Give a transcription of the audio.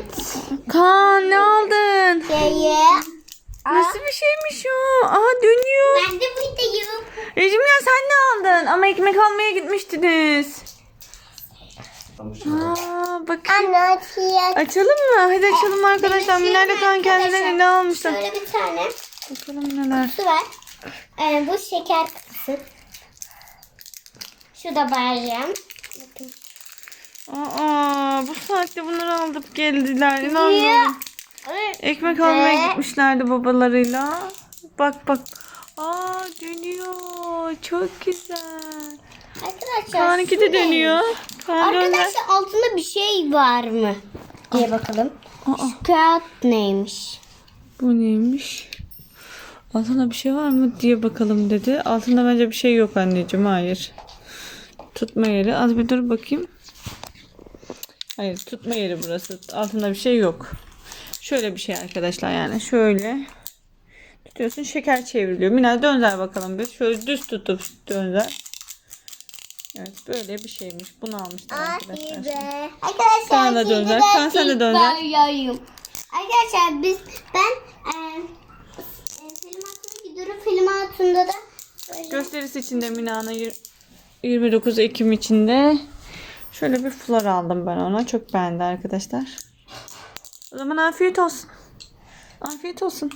Evet. Kaan ne aldın? Şeyi. Nasıl bir şeymiş o? Aha dönüyor. Ben de buradayım. Ecim ya sen ne aldın? Ama ekmek almaya gitmiştiniz. Aa, bakayım. Anne. Açalım mı? Hadi açalım arkadaşlar. Minel de Kaan kendilerine ne almışlar. Şöyle bir tane Bakalım neler. kutusu var. Ee, bu şeker kutusu. Şu da bayram. Bakın. Aa, bu saatte bunları alıp geldiler. İnanmıyorum. Ekmek almaya gitmişlerdi babalarıyla. Bak bak. Aa dönüyor. Çok güzel. Arkadaşlar Kaan'ınki şu de dönüyor. Kaan döndü. Arkadaşlar altında bir şey var mı? diye bakalım. Aa, Şu kağıt neymiş? bu neymiş? Altında bir şey var mı diye bakalım dedi. Altında bence bir şey yok anneciğim. Hayır. Tutma yeri. Az bir dur bakayım. Hayır tutma yeri burası. Altında bir şey yok. Şöyle bir şey arkadaşlar yani. Şöyle. Tutuyorsun şeker çevriliyor. Minal dönzer bakalım bir. Şöyle düz tutup dönzer. Evet böyle bir şeymiş. Bunu almışlar arkadaşlar. Arkadaşlar Sen de döner, sen- sen de bayıyorum. Arkadaşlar biz ben e, e, film altında gidiyorum. Film altında da böyle Gösterisi içinde Mina'nın yir- 29 Ekim içinde şöyle bir fular aldım ben ona. Çok beğendi arkadaşlar. O zaman afiyet olsun. Afiyet olsun.